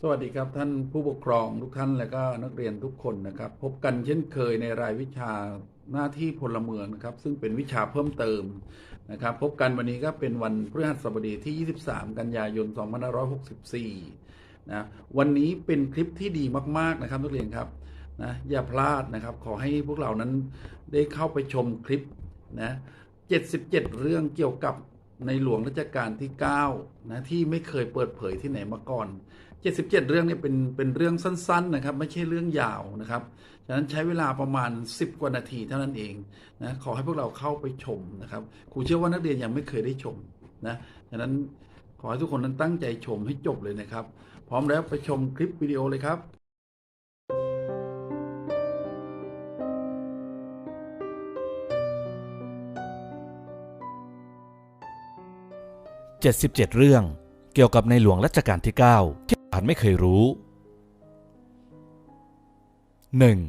สวัสดีครับท่านผู้ปกครองทุกท่านและก็นักเรียนทุกคนนะครับ พบกันเช่นเคยในรายวิชาหน้าที่พลเมืองนะครับ ซึ่งเป็นวิชาเพิ่มเติมนะครับ พบกันวันนี้ก็เป็นวันพฤหัสบดีที่ 23 กันยายน 2564 นะวันนี้เป็นคลิปที่ดีมาก ๆ นะครับนักเรียนครับนะอย่าพลาดนะครับ ขอให้พวกเรานั้นได้เข้าไปชมคลิปนะ 77 เรื่องเกี่ยวกับในหลวงรัชกาลที่ 9 นะ ที่ไม่เคยเปิดเผยที่ไหนมาก่อน 77 เรื่องเนี้เป็นเป็นเรื่องสั้น ๆ นะครับ ไม่ใช่เรื่องยาวนะครับฉะนั้นใช้เวลาประมาณ 10 กว่านาทีเท่านั้นเองนะขอให้พวกเราเข้าไปชมนะครับครูเชื่อว่านักเรียนยังไม่เคยได้ชมนะฉะนั้นขอให้ทุกคนนั้นตั้งใจชมให้จบเลยนะครับ พร้อมแล้วไปชมคลิปวิดีโอเลยครับ77 เรื่อง เกี่ยวกับในหลวงรัชกาลที่ 9 ที่อานไม่เคยรู้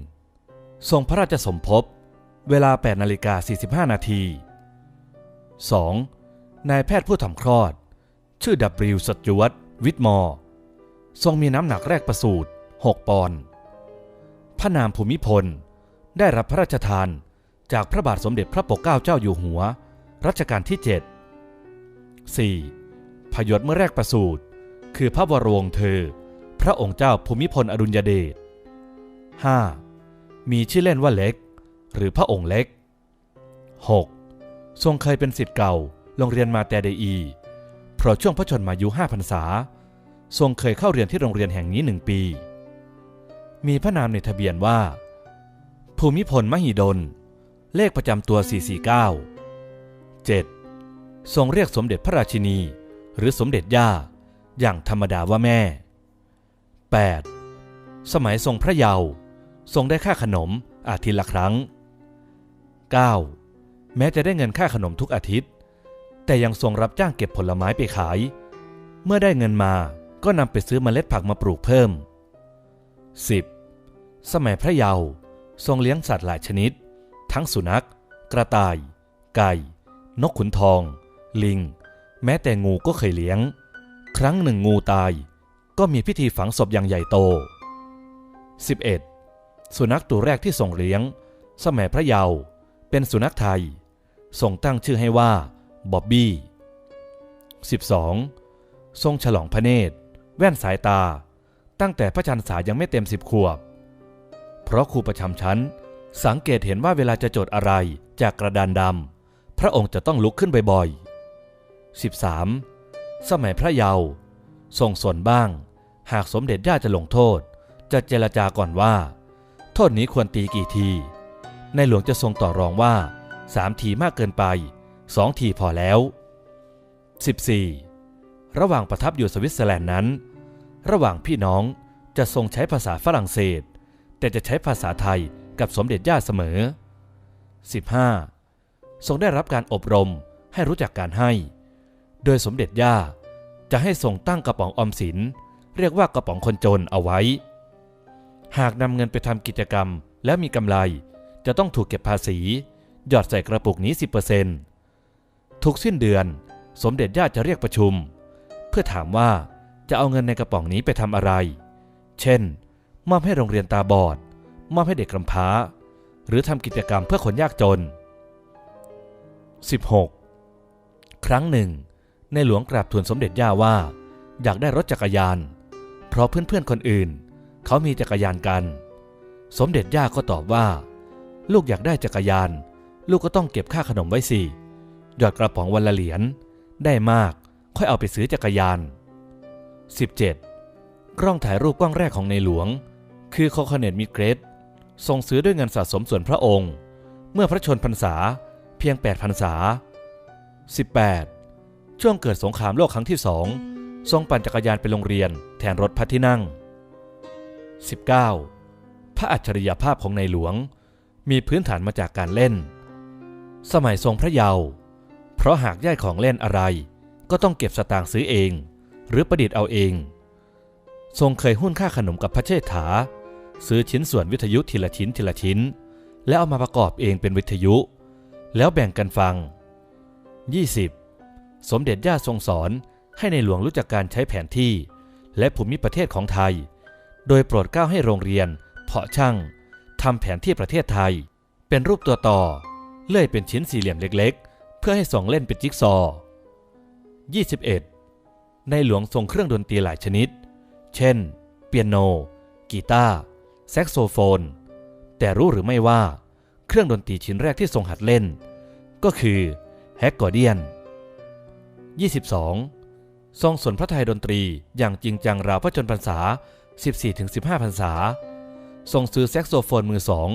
1. ทรงพระราชสมภพ เวลา 8 นาฬิกา 45 นาที 2. นายแพทย์ผู้ทำคลอด ชื่อดับริวสจวตวิทมอร์ทรงมีน้ำหนักแรกประสูติ 6 ปอนด์พระนามภูมิพล ได้รับพระราชทานจากพระบาทสมเด็จพระปกเกล้าเจ้าอยู่หัว รัชกาลที่ 7 4. พยศเมื่อแรกประสูติคือพระวรวงศ์เธอ พระองค์เจ้าภูมิพลอดุลยเดช 5. มีชื่อเล่นว่าเล็ก หรือพระองค์เล็ก 6. ทรงเคยเป็นศิษย์เก่าโรงเรียนมาแต่เดอี เพราะช่วงพระชนมายุห้าพรรษา ทรงเคยเข้าเรียนที่โรงเรียนแห่งนี้หนึ่งปี มีพระนามในทะเบียนว่า ภูมิพลมหิดล เลขประจำตัว 449 7. ทรงเรียกสมเด็จพระราชินี หรือสมเด็จย่า อย่างธรรมดาว่าแม่ 8. สมัยทรงพระเยาว์ทรงได้ค่าขนมอาทิตย์ละครั้ง 9. แม้จะได้เงินค่าขนมทุกอาทิตย์ แต่ยังทรงรับจ้างเก็บผลไม้ไปขาย เมื่อได้เงินมาก็นำไปซื้อเมล็ดผักมาปลูกเพิ่ม 10. สมัยพระเยาว์ทรงเลี้ยงสัตว์หลายชนิด ทั้งสุนัข กระต่าย ไก่ นกขุนทอง ลิง แม้แต่งูก็เคยเลี้ยง ครั้งหนึ่งงูตาย ก็มีพิธีฝังศพอย่างใหญ่โต 11. สุนัขตัวแรกที่ทรงเลี้ยง สมัยพระเยาว์เป็นสุนัขไทยทรงตั้งชื่อให้ว่าบ๊อบบี้ 12. ทรงฉลองพระเนตร แว่นสายตา ตั้งแต่พระชันษายังไม่เต็มสิบขวบ เพราะครูประจำชั้น สังเกตเห็นว่าเวลาจะจดอะไรจากกระดานดำพระองค์จะต้องลุกขึ้นบ่อยๆ 13. สมัยพระเยาว์ทรงสนบ้าง หากสมเด็จย่าจะลงโทษ จะเจรจาก่อนว่า โทษนี้ควรตีกี่ที ในหลวงจะทรงต่อรองว่าสามทีมากเกินไปสองทีพอแล้ว 14. ระหว่างประทับอยู่สวิตเซอร์แลนด์นั้น ระหว่างพี่น้องจะทรงใช้ภาษาฝรั่งเศส แต่จะใช้ภาษาไทยกับสมเด็จย่าเสมอ 15. ทรงได้รับการอบรมให้รู้จักการให้ โดยสมเด็จย่า จะให้ทรงตั้งกระป๋องออมสิน เรียกว่ากระป๋องคนจนเอาไว้ หากนำเงินไปทำกิจกรรมแล้วมีกำไร จะต้องถูกเก็บภาษี หยอดใส่กระปุกนี้ 10%ทุกสิ้นเดือน สมเด็จย่าจะเรียกประชุม เพื่อถามว่าจะเอาเงินในกระป๋องนี้ไปทำอะไร เช่น มอบให้โรงเรียนตาบอด มอบให้เด็กกำพร้า หรือทำกิจกรรมเพื่อคนยากจน 16. ครั้งหนึ่ง ในหลวงกราบทูลสมเด็จย่าว่า อยากได้รถจักรยาน เพราะเพื่อนๆคนอื่น เขามีจักรยานกัน สมเด็จย่าก็ตอบว่า ลูกอยากได้จักรยาน ลูกก็ต้องเก็บค่าขนมไว้สิหยอดกระป๋องวันละเหรียญได้มากค่อยเอาไปซื้อจักรยาน 17. กล้องถ่ายรูปกล้องแรกของในหลวง คือโคคเนตมิเกรดทรงซื้อด้วยเงินสะสมส่วนพระองค์ เมื่อพระชนพรรษาเพียง8พรรษา 18. ช่วงเกิดสงครามโลกครั้งที่สองทรงปั่นจักรยานไปโรงเรียน แทนรถพระที่นั่ง 19. พระอัจฉริยภาพของในหลวง มีพื้นฐานมาจากการเล่น สมัยทรงพระเยาว์เพราะหากย่ายของเล่นอะไร ก็ต้องเก็บสตางค์ซื้อเอง หรือประดิษฐ์เอาเอง ทรงเคยหุ้นค่าขนมกับพระเชษฐา ซื้อชิ้นส่วนวิทยุทีละชิ้นทีละชิ้น แล้วเอามาประกอบเองเป็นวิทยุ แล้วแบ่งกันฟัง 20. สมเด็จย่าทรงสอนให้ในหลวงรู้จักการใช้แผนที่ และภูมิประเทศของไทย โดยโปรดเกล้าให้โรงเรียน เพาะช่างทำแผนที่ประเทศไทย เป็นรูปตัวต่อ เลื่อยเป็นชิ้นสี่เหลี่ยมเล็กๆ เพื่อให้ส่งเล่นเป็นจิ๊กซอว์ 21. ในหลวงทรงเครื่องดนตรีหลายชนิด เช่น เปียโน กีตาร์ แซกโซโฟน แต่รู้หรือไม่ว่า เครื่องดนตรีชิ้นแรกที่ทรงหัดเล่น ก็คือแฮกกอร์เดียน 22. ทรงสนพระไทยดนตรีอย่างจริงจังราวพระชนพรรษา 14-15 พรรษา ทรงซื้อแซกโซโฟนมือสอง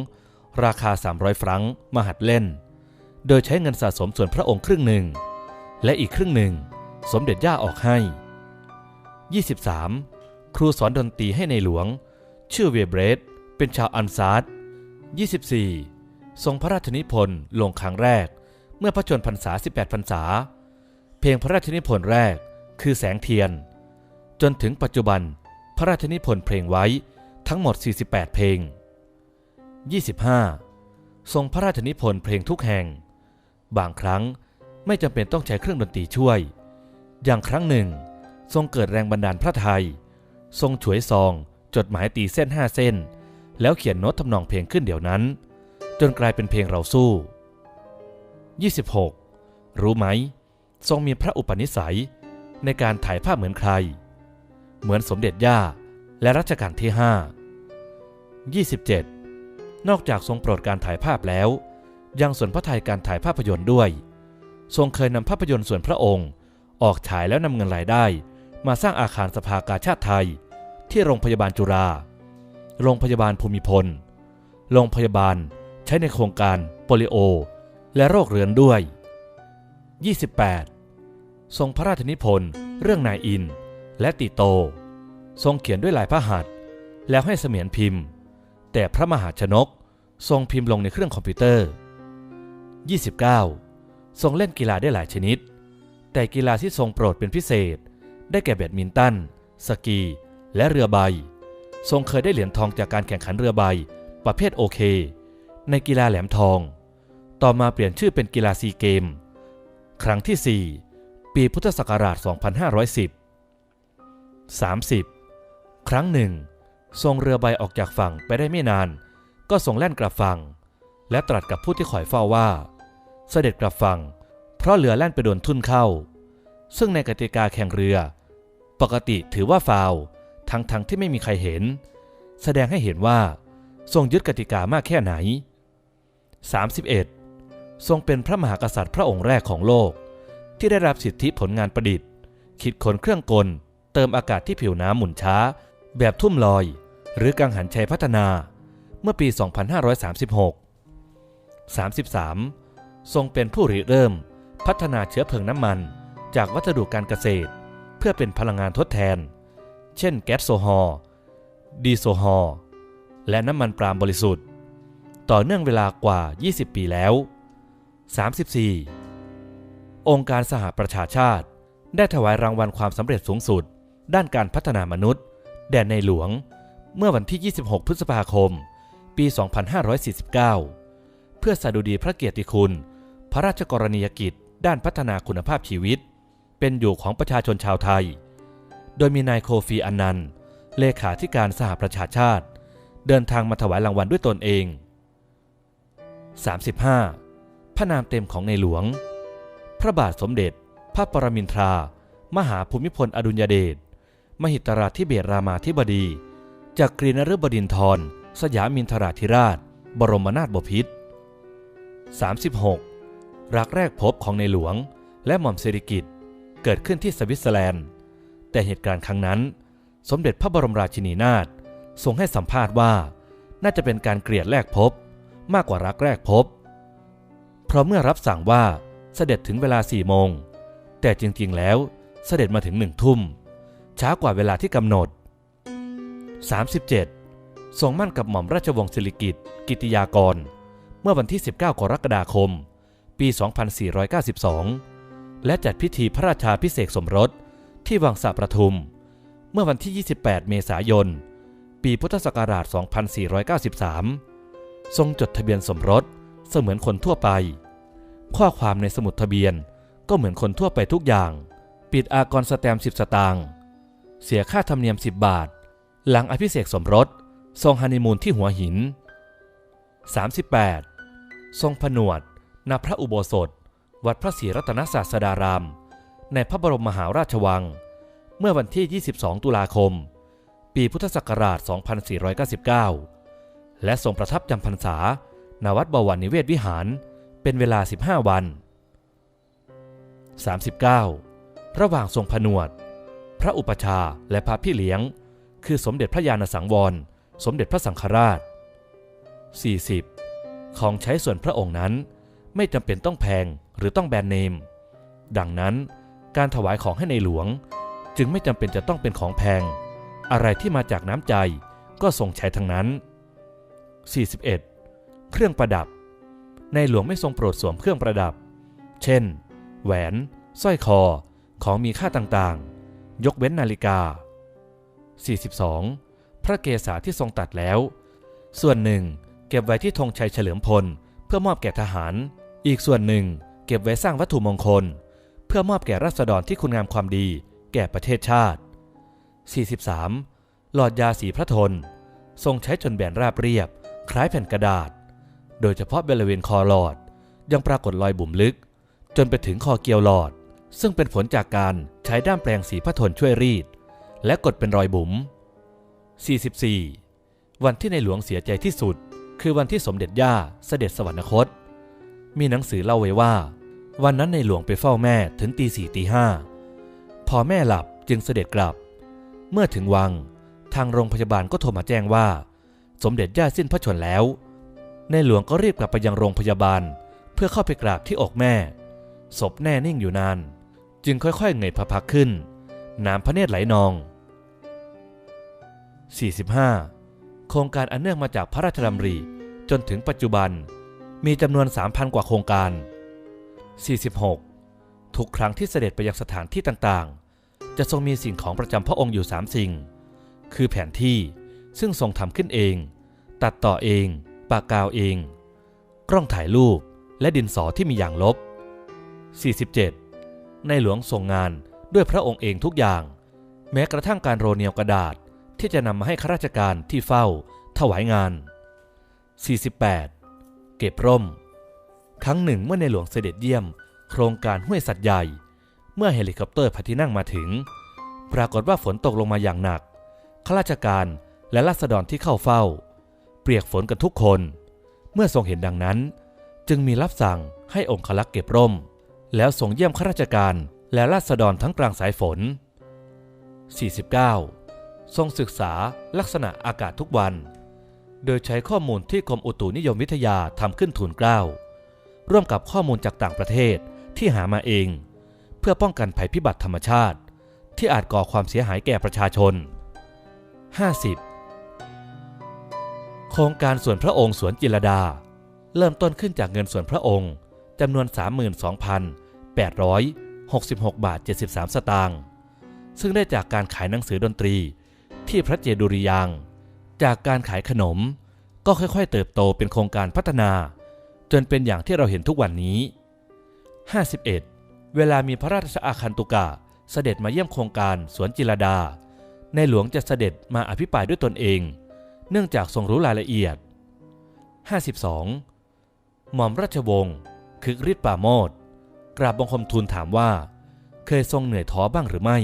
ราคา 300 ฟรังมาหัดเล่น โดยใช้เงินสะสมส่วนพระองค์ครึ่งหนึ่ง และอีกครึ่งหนึ่ง สมเด็จย่าออกให้ 23. ครูสอนดนตรีให้ในหลวง ชื่อเวเบรดเป็นชาวอันซาร์ด 24. ทรงพระราชนิพนธ์ลงครั้งแรก เมื่อพระชนพรรษา 18 พรรษา เพลงพระราชนิพนธ์แรกคือแสงเทียน จนถึงปัจจุบันพระราชนิพนธ์เพลงไว้ทั้งหมด 48 เพลง 25. ทรงพระราชนิพนธ์เพลงทุกแห่ง บางครั้งไม่จำเป็นต้องใช้เครื่องดนตรีช่วย อย่างครั้งหนึ่ง ทรงเกิดแรงบันดาลพระไทย ทรงฉวยซอง จดหมายตีเส้นห้าเส้น แล้วเขียนโน้ตทำนองเพลงขึ้นเดี๋ยวนั้น จนกลายเป็นเพลงเราสู้ 26. รู้ไหม ทรงมีพระอุปนิสัยในการถ่ายภาพเหมือนใคร เหมือนสมเด็จย่าและรัชกาลที่ 5 27. นอกจากทรงโปรดการถ่ายภาพแล้ว ยังส่วนพระทัยการถ่ายภาพยนตร์ด้วย ทรงเคยนำภาพยนตร์ส่วนพระองค์ ออกฉายแล้วนำเงินรายได้ มาสร้างอาคารสภากาชาติไทย ที่โรงพยาบาลจุฬาโรงพยาบาลภูมิพล โรงพยาบาลใช้ในโครงการโปลิโอ และโรคเรื้อนด้วย 28. ทรงพระราชนิพนธ์เรื่องนายอินและติโต ทรงเขียนด้วยลายพระหัตถ์แล้วให้เสมียนพิมพ์ แต่พระมหาชนกทรงพิมพ์ลงในเครื่องคอมพิวเตอร์ 29. ทรงเล่นกีฬาได้หลายชนิด แต่กีฬาที่ทรงโปรดเป็นพิเศษ ได้แก่แบดมินตัน สกี และเรือใบ ทรงเคยได้เหรียญทองจากการแข่งขันเรือใบ ประเภทโอเค ในกีฬาแหลมทอง ต่อมาเปลี่ยนชื่อเป็นกีฬาซีเกม ครั้งที่ 4 ปีพุทธศักราช 2510 30. ครั้งหนึ่ง ทรงเรือใบออกจากฝั่งไปได้ไม่นาน ก็ทรงแล่นกลับฝั่ง และตรัสกับผู้ที่คอยเฝ้าว่า เสด็จกลับฝั่ง เพราะเรือแล่นไปโดนทุ่นเข้า ซึ่งในกติกาแข่งเรือ ปกติถือว่าฟาวทั้งทังที่ไม่มีใครเห็น แสดงให้เห็นว่า ทรงยึดกติกามากแค่ไหน 31. ทรงเป็นพระมหากษัตริย์พระองค์แรกของโลก ที่ได้รับสิทธิผลงานประดิษฐ์ คิดค้นเครื่องกล เติมอากาศที่ผิวน้ำหมุนช้า แบบทุ่มลอย หรือกังหันชัยพัฒนา เมื่อปี 2536 33. ทรงเป็นผู้ริเริ่ม พัฒนาเชื้อเพลิงน้ำมัน จากวัสดุการเกษตร เพื่อเป็นพลังงานทดแทน เช่น แก๊สโซฮอล์ดีโซฮอล์และน้ำมันปาล์มบริสุทธิ์ ต่อเนื่องเวลากว่า 20 ปีแล้ว 34. องค์การสหประชาชาติ ได้ถวายรางวัลความสำเร็จสูงสุด ด้านการพัฒนามนุษย์ แด่ในหลวง เมื่อวันที่ 26 พฤษภาคม ปี 2549 เพื่อสดุดีพระเกียรติคุณ พระราชกรณียกิจ ด้านพัฒนาคุณภาพชีวิต เป็นอยู่ของประชาชนชาวไทย โดยมีนายโคฟีอันนันต์เลขาธิการสหประชาชาติ เดินทางมาถวายรางวัลด้วยตนเอง 35. พระนามเต็มของในหลวง พระบาทสมเด็จ พระปรมินทรา มหาภูมิพลอดุลยเดช มหิตราธิเบศรามาธิบดี จากกรีนฤบดินทร สยามินทราธิราช บรมนาถบพิตร 36. รักแรกพบของในหลวงและหม่อมเสริกิตเกิดขึ้นที่สวิตเซอร์แลนด์ แต่เหตุการณ์ครั้งนั้น สมเด็จพระบรมราชินีนาถทรงให้สัมภาษณ์ว่า น่าจะเป็นการเกลียดแรกพบ มากกว่ารักแรกพบ เพราะเมื่อรับสั่งว่าเสด็จถึงเวลาสี่โมง แต่จริงๆแล้วเสด็จมาถึงหนึ่งทุ่ม ช้ากว่าเวลาที่กำหนด 37. ทรงมั่นกับหม่อมราชวงศ์สิริกิติ์กิติยากร เมื่อวันที่ 19 กรกฎาคม ปี 2492 และจัดพิธีพระราชาพิเศษสมรสที่วังสะประทุม เมื่อวันที่ 28 เมษายน ปีพุทธศักราช 2493 ทรงจดทะเบียนสมรส เสมือนคนทั่วไป ข้อความในสมุดทะเบียนก็เหมือนคนทั่วไปทุกอย่าง ปิดอากรสแตมป์10สตางค์เสียค่าธรรมเนียม 10 บาท หลังอภิเษกสมรส ทรงฮันนีมูนที่หัวหิน 38 ทรงผนวดณพระอุโบสถ วัดพระศรีรัตนศาสดาราม ในพระบรมมหาราชวัง เมื่อวันที่ 22 ตุลาคม ปีพุทธศักราช 2499 และทรงประทับจำพรรษา ณวัดบวรนิเวศวิหารเป็นเวลา 15 วัน 39. ระหว่างทรงผนวด พระอุปชาและพระพี่เลี้ยง คือสมเด็จพระญาณสังวร สมเด็จพระสังฆราช 40. ของใช้ส่วนพระองค์นั้นไม่จำเป็นต้องแพงหรือต้องแบรนด์เนม ดังนั้นการถวายของให้ในหลวง จึงไม่จำเป็นจะต้องเป็นของแพง อะไรที่มาจากน้ำใจก็ทรงใช้ทั้งนั้น 41. เครื่องประดับ ในหลวงไม่ทรงโปรดสวมเครื่องประดับ เช่น แหวน สร้อยคอ ของมีค่าต่างๆ ยกเว้นนาฬิกา 42. พระเกศาที่ทรงตัดแล้ว ส่วนหนึ่ง เก็บไว้ที่ธงชัยเฉลิมพล เพื่อมอบแก่ทหาร อีกส่วนหนึ่ง เก็บไว้สร้างวัตถุมงคล เพื่อมอบแก่ราษฎรที่คุณงามความดี แก่ประเทศชาติ 43. หลอดยาสีพระทน ทรงใช้จนแบนราบเรียบ คล้ายแผ่นกระดาษ โดยเฉพาะบริเวณคอหลอด ยังปรากฏรอยบุ๋มลึก จนไปถึงคอเกียวหลอด ซึ่งเป็นผลจากการใช้ด้ามแปลงสีพระทนช่วยรีด และกดเป็นรอยบุ๋ม 44. วันที่ในหลวงเสียใจที่สุด คือวันที่สมเด็จย่าเสด็จสวรรคต มีหนังสือเล่าไว้ว่า วันนั้นในหลวงไปเฝ้าแม่ถึงตีสี่ตีห้าพอแม่หลับจึงเสด็จกลับ เมื่อถึงวัง ทางโรงพยาบาลก็โทรมาแจ้งว่า สมเด็จย่าสิ้นพระชนแล้ว ในหลวงก็รีบกลับไปยังโรงพยาบาล เพื่อเข้าไปกราบที่อกแม่ ศพแน่นิ่งอยู่นาน จึงค่อยๆเงยพระพักขึ้น น้ำพระเนตรไหลนอง 45 โครงการอันเนื่องมาจากพระราชดำริจนถึงปัจจุบันมีจำนวน 3,000 กว่าโครงการ 46 ทุกครั้งที่เสด็จไปยังสถานที่ต่างๆ จะทรงมีสิ่งของประจำพระองค์อยู่ 3 สิ่ง คือแผนที่ซึ่งทรงทำขึ้นเอง ตัดต่อเอง ปากกาวเอง กล้องถ่ายรูปและดินสอที่มีอย่างลบ 47 ในหลวงทรงงานด้วยพระองค์เองทุกอย่าง แม้กระทั่งการโรเนียวกระดาษที่จะนำมาให้ข้าราชการที่เฝ้า ถวายงาน 48. เก็บร่ม ครั้งหนึ่งเมื่อในหลวงเสด็จเยี่ยม โครงการห้วยสัตว์ใหญ่ เมื่อเฮลิคอปเตอร์พระที่นั่งมาถึง ปรากฏว่าฝนตกลงมาอย่างหนักข้าราชการและราษฎรที่เข้าเฝ้า เปียกฝนกันทุกคน เมื่อทรงเห็นดังนั้น จึงมีรับสั่งให้องคลักษ์เก็บร่ม แล้วส่งเยี่ยมข้าราชการและราษฎรทั้งกลางสายฝน 49. ทรงศึกษาลักษณะอากาศทุกวัน โดยใช้ข้อมูลที่กรมอุตุนิยมวิทยาทำขึ้นทูลเกล้าร่วมกับข้อมูลจากต่างประเทศที่หามาเอง เพื่อป้องกันภัยพิบัติธรรมชาติ ที่อาจก่อความเสียหายแก่ประชาชน 50 โครงการส่วนพระองค์สวนจิรดา เริ่มต้นขึ้นจากเงินส่วนพระองค์จำนวน 32,866 บาท 73 สตางค์ซึ่งได้จากการขายหนังสือดนตรี ที่พระเจดุริยาง จากการขายขนม ก็ค่อยๆ เติบโตเป็นโครงการพัฒนา จนเป็นอย่างที่เราเห็นทุกวันนี้ 51 เวลามีพระราชอาคันตุกะเสด็จมาเยี่ยมโครงการสวนจิรดา ในหลวงจะเสด็จมาอภิปรายด้วยตนเอง เนื่องจากทรงรู้รายละเอียด 52 หม่อมราชวงศ์คึกฤทธิ์ป่าโมดกราบบังคมทูลถามว่า เคยทรงเหนื่อยท้อบ้างหรือไม่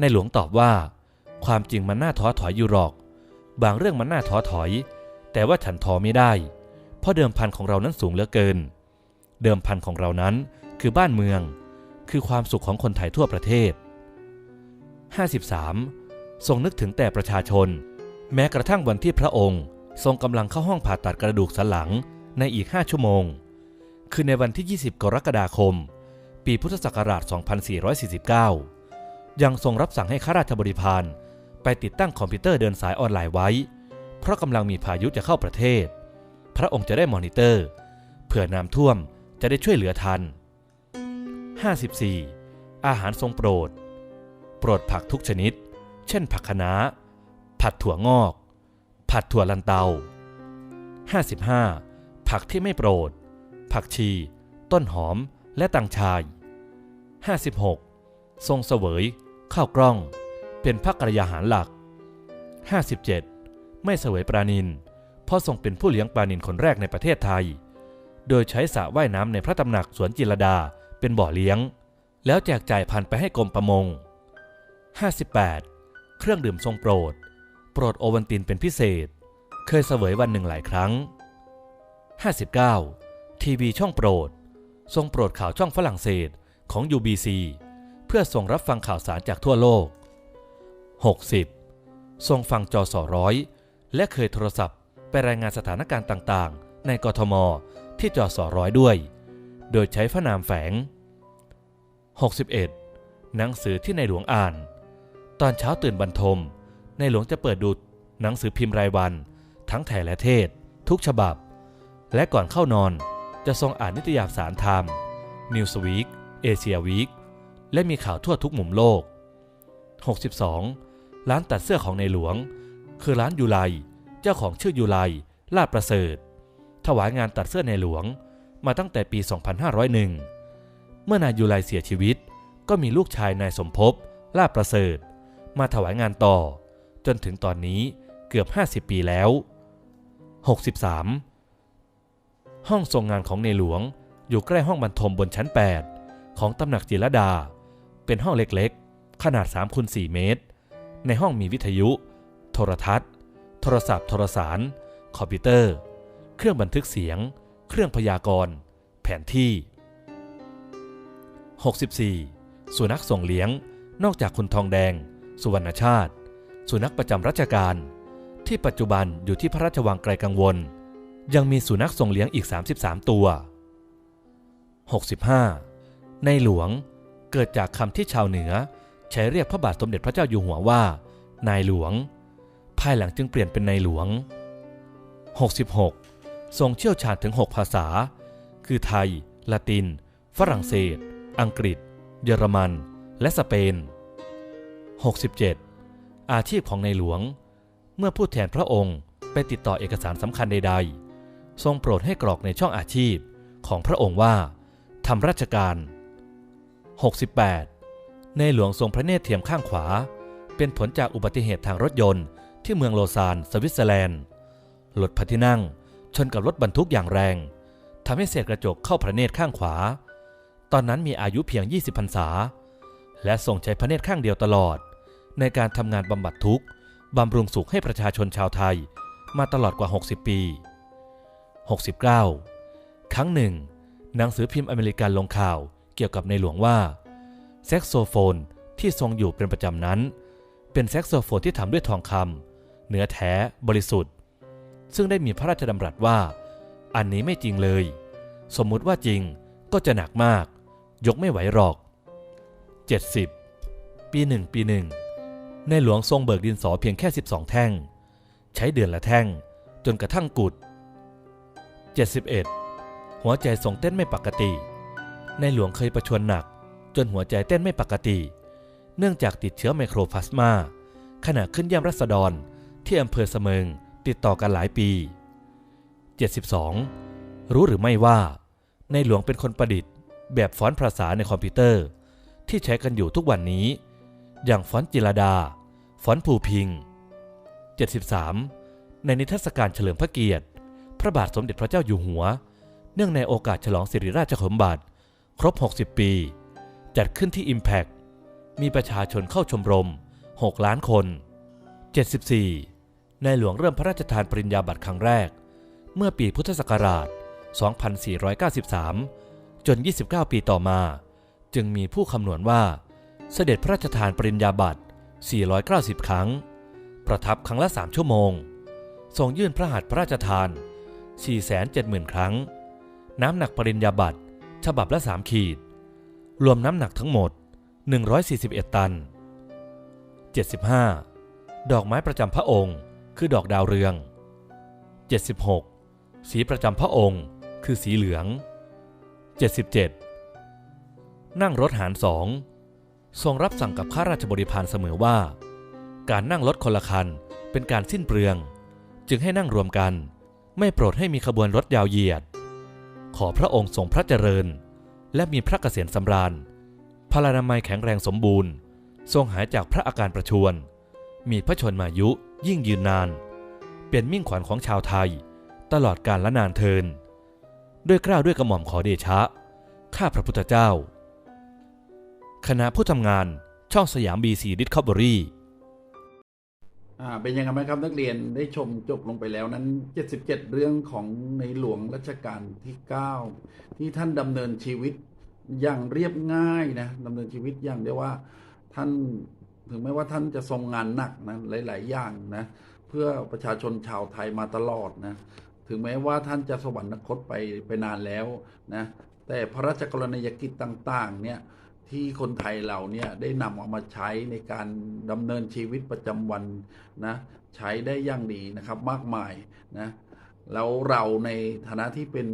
ในหลวงตอบว่า ความจริงมันน่าท้อถอยอยู่หรอก บางเรื่องมันน่าท้อถอย แต่ว่าฉันท้อไม่ได้ เพราะเดิมพันของเรานั้นสูงเหลือเกิน เดิมพันของเรานั้นคือบ้านเมือง คือความสุขของคนไทยทั่วประเทศ 53. ทรงนึกถึงแต่ประชาชน แม้กระทั่งวันที่พระองค์ ทรงกำลังเข้าห้องผ่าตัดกระดูกสันหลังในอีก 5 ชั่วโมง คือในวันที่ 20 กรกฎาคม ปีพุทธศักราช 2449 ยังทรงรับสั่งให้ข้าราชบริพารไปติดตั้งคอมพิวเตอร์เดินสายออนไลน์ไว้ เพราะกำลังมีพายุจะเข้าประเทศ พระองค์จะได้มอนิเตอร์ เผื่อน้ำท่วมจะได้ช่วยเหลือทัน 54. อาหารทรงโปรด โปรดผักทุกชนิด เช่นผักคะน้า ผัดถั่วงอก ผัดถั่วลันเตา 55. ผักที่ไม่โปรด ผักชี ต้นหอมและตังชาย 56. ทรงเสวยข้าวกล้อง เป็นพระกรยาหารหลัก 57. ไม่เสวยปลานินเพราะทรงเป็นผู้เลี้ยงปลานินคนแรกในประเทศไทย โดยใช้สระว่ายน้ำในพระตำหนักสวนจิรดาเป็นบ่อเลี้ยง แล้วแจกจ่ายพันไปให้กรมประมง 58. เครื่องดื่มทรงโปรด โปรดโอวันตินเป็นพิเศษ เคยเสวยวันหนึ่งหลายครั้ง 59. ทีวีช่องโปรด ทรงโปรดข่าวช่องฝรั่งเศสของ UBC เพื่อส่งรับฟังข่าวสารจากทั่วโลก 60. ทรงฟังจอสอร้อยและเคยโทรศัพท์ไปรายงานสถานการณ์ต่างๆ ในกทมที่จอสอร้อยด้วย โดยใช้พระนามแฝง 61. หนังสือที่ในหลวงอ่าน ตอนเช้าตื่นบรรทม ในหลวงจะเปิดดูหนังสือพิมพ์รายวัน ทั้งไทยและเทศ ทุกฉบับ และก่อนเข้านอนจะทรงอ่านนิตยสารไทม์นิวสวีคเอเชียวีคและมีข่าวทั่วทุกมุมโลก 62. ร้านตัดเสื้อของในหลวง คือร้านยูไลเจ้าของชื่อยูไลลาดประเสริฐ ถวายงานตัดเสื้อในหลวงมาตั้งแต่ปี 2501 เมื่อนายยูไลเสียชีวิต ก็มีลูกชายนายสมภพลาดประเสริฐ มาถวายงานต่อ จนถึงตอนนี้เกือบ 50 ปีแล้ว 63. ห้องทรงงานของในหลวงอยู่ใกล้ห้องบรรทมบนชั้น 8 ของตำหนักจิรดา เป็นห้องเล็กๆ ขนาด3คูณ4เมตร ในห้องมีวิทยุ โทรทัศน์ โทรศัพท์ โทรสาร คอมพิวเตอร์ เครื่องบันทึกเสียง เครื่องพยากรณ์ แผนที่ 64. สุนัขส่งเลี้ยง นอกจากคุณทองแดง สุวรรณชาติ สุนัขประจำราชการที่ปัจจุบันอยู่ที่พระราชวังไกลกังวล ยังมีสุนัขส่งเลี้ยงอีก 33 ตัว 65. ในหลวงเกิดจากคำที่ชาวเหนือ ใช้เรียกพระบาทสมเด็จพระเจ้าอยู่หัวว่า นายหลวง ภายหลังจึงเปลี่ยนเป็นนายหลวง 66. ทรงเชี่ยวชาญถึง 6 ภาษา คือไทย ละติน ฝรั่งเศส อังกฤษ เยอรมัน และสเปน 67. อาชีพของในหลวง เมื่อผู้แทนพระองค์ไปติดต่อเอกสารสำคัญใด ๆ ทรงโปรดให้กรอกในช่องอาชีพของพระองค์ว่าทำราชการ 68. ในหลวงทรงพระเนตรเทียมข้างขวา เป็นผลจากอุบัติเหตุทางรถยนต์ที่เมืองโลซานสวิตเซอร์แลนด์รถพระที่นั่งชนกับรถบรรทุกอย่างแรงทำให้เศษกระจกเข้าพระเนตรข้างขวา ตอนนั้นมีอายุเพียง 20พรรษา และทรงใช้พระเนตรข้างเดียวตลอด ในการทำงานบำบัดทุกข์บำรุงสุขให้ประชาชนชาวไทย มาตลอดกว่า 60 ปี 69 ครั้งหนึ่ง หนังสือพิมพ์อเมริกันลงข่าวเกี่ยวกับในหลวงว่า แซกโซโฟนที่ทรงอยู่เป็นประจำนั้น เป็นแซกโซโฟนที่ทำด้วยทองคำเนื้อแท้บริสุทธิ์ ซึ่งได้มีพระราชดำรัสว่า อันนี้ไม่จริงเลย สมมุติว่าจริงก็จะหนักมาก ยกไม่ไหวหรอก 70 ปีหนึ่งปีหนึ่ง ในหลวงทรงเบิกดินสอเพียงแค่ 12 แท่ง ใช้เดือนละแท่ง จนกระทั่งกุด 71 หัวใจทรงเต้นไม่ปกติ ในหลวงเคยประชวรหนัก จนหัวใจเต้นไม่ปกติ เนื่องจากติดเชื้อไมโครพลาสมาขณะขึ้นเยี่ยมรัษฎรที่อำเภอเสมิงติดต่อกันหลายปี 72 รู้หรือไม่ว่า ในหลวงเป็นคนประดิษฐ์ แบบฟอนต์ภาษาในคอมพิวเตอร์ ที่ใช้กันอยู่ทุกวันนี้ อย่างฟอนจิรดา ฟอนภูพิง 73 ในนิทรรศการเฉลิมพระเกียรติ พระบาทสมเด็จพระเจ้าอยู่หัว เนื่องในโอกาสฉลองสิริราชสมบัติครบ 60 ปี จัดขึ้นที่ Impact มีประชาชนเข้าชมรม 6 ล้านคน 74 ในหลวงเริ่มพระราชทานปริญญาบัตรครั้งแรก เมื่อปีพุทธศักราช 2493 จน 29 ปีต่อมา จึงมีผู้คำนวณว่า เสด็จพระราชทานปริญญาบัตร 490 ครั้ง ประทับครั้งละ 3 ชั่วโมง ทรงยื่นพระหัตถ์พระราชทาน 470,000 ครั้ง น้ำหนักปริญญาบัตร ฉบับละ 3 ขีด รวมน้ำหนักทั้งหมด 141 ตัน 75. ดอกไม้ประจำพระองค์ คือดอกดาวเรือง 76. สีประจำพระองค์ คือสีเหลือง 77. นั่งรถหารสอง ทรงรับสั่งกับข้าราชบริพารเสมอว่า การนั่งรถคนละคันเป็นการสิ้นเปลือง จึงให้นั่งรวมกัน ไม่โปรดให้มีขบวนรถยาวเหยียด ขอพระองค์ทรงพระเจริญ และมีพระเกษียรสำราญพลานามัยแข็งแรงสมบูรณ์ ทรงหายจากพระอาการประชวรมีพระชนมายุยิ่งยืนนาน เป็นมิ่งขวัญของชาวไทย ตลอดกาลและนานเทิน ด้วยเกล้าวด้วยกระหม่อมขอเดชะ ข้าพระพุทธเจ้า คณะผู้ทำงานช่องสยามบีซีดิสคัฟเวอรี่อ่าเป็นยังไงไหมครับนักเรียนได้ชมจบลงไปแล้วนั้น 77 เรื่องของในหลวงรัชกาลที่ 9 ที่ท่านดำเนินชีวิตอย่างเรียบง่ายนะดำเนินชีวิตอย่างเดียวว่าท่านถึงแม้ว่าท่านจะทรงงานหนักนะหลาย ๆ อย่างนะเพื่อประชาชนชาวไทยมาตลอดนะถึงแม้ว่าท่านจะสวรรคตไปไปนานแล้วนะแต่พระราชกรณียกิจต่าง ๆ เนี่ย ที่คนไทยเราเนี่ยได้นำเอามาใช้ในการดำเนินชีวิตประจำวันนะใช้ได้อย่างดีนะครับมากมายนะแล้วเราในฐานะที่เป็น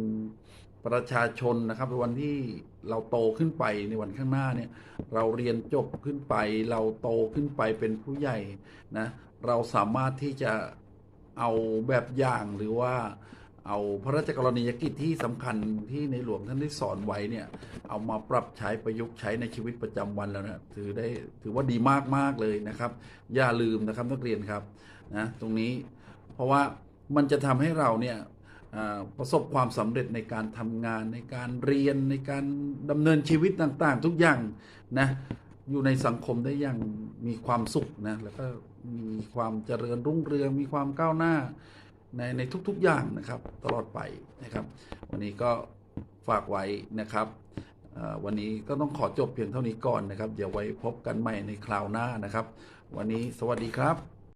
ประชาชนนะครับในวันที่เราโตขึ้นไปในวันข้างหน้าเนี่ยเราเรียนจบขึ้นไป เราโตขึ้นไปเป็นผู้ใหญ่นะเราสามารถที่จะเอาแบบอย่างหรือว่า เอาพระราชกรณียกิจที่สำคัญที่ในหลวงท่านได้สอนไว้เนี่ย เอามาปรับใช้ประยุกต์ใช้ในชีวิตประจำวันแล้วนะถือได้ถือว่าดีมากมากเลยนะครับ อย่าลืมนะครับนักเรียนครับนะตรงนี้เพราะว่ามันจะทำให้เราเนี่ยประสบความสำเร็จในการทำงานในการเรียนในการดำเนินชีวิตต่าง ๆ ทุกอย่างนะอยู่ในสังคมได้อย่างมีความสุขนะแล้วก็มีความเจริญรุ่งเรืองมีความก้าวหน้า ในในทุกๆอย่างนะครับตลอดไปนะครับ วันนี้ก็ฝากไว้นะครับวันนี้ก็ต้องขอจบเพียงเท่านี้ก่อนนะครับ เดี๋ยวไว้พบกันใหม่ในคราวหน้านะครับ วันนี้สวัสดีครับ